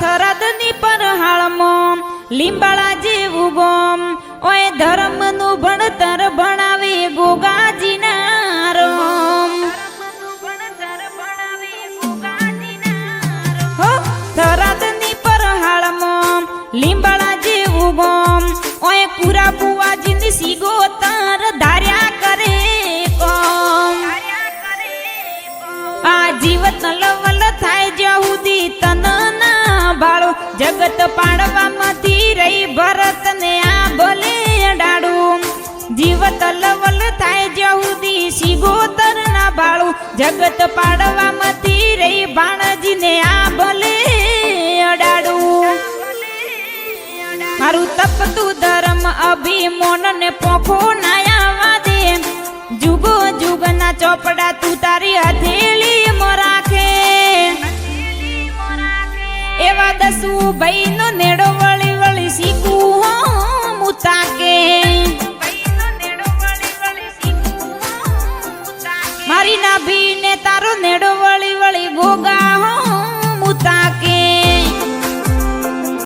થરાદની પર લીંબાળા જેવું ગોમ ઓય ધર્મનું ભણતર ભણાવે ગોગાજીના રોમ હો પર પરહાળમાં લીંબાળા જેવું ગોમ ઓય પૂરા બુવાજીની સીગો તાર ધાર્યા કરે કોમ. આ જીવત જગત પાડવામાંથી રહી ભરત ને આ ભલે અડાડું. જીવ તલવલ થાય જહુદી શિગોતર ના બાળો. જગત પાડવામાંથી રહી ભાણજીને આ ભલે અડાડું. મારું તપતું ધર્મ અભિમોન ને પોખો નાયા વાદે જુગો જુગના ચોપડા તું તારી હથેળી એવા દસુ ભાઈ નેડો વળી વળી શીખું હો મુતાકે. મારી નાભી ને તારો નેડો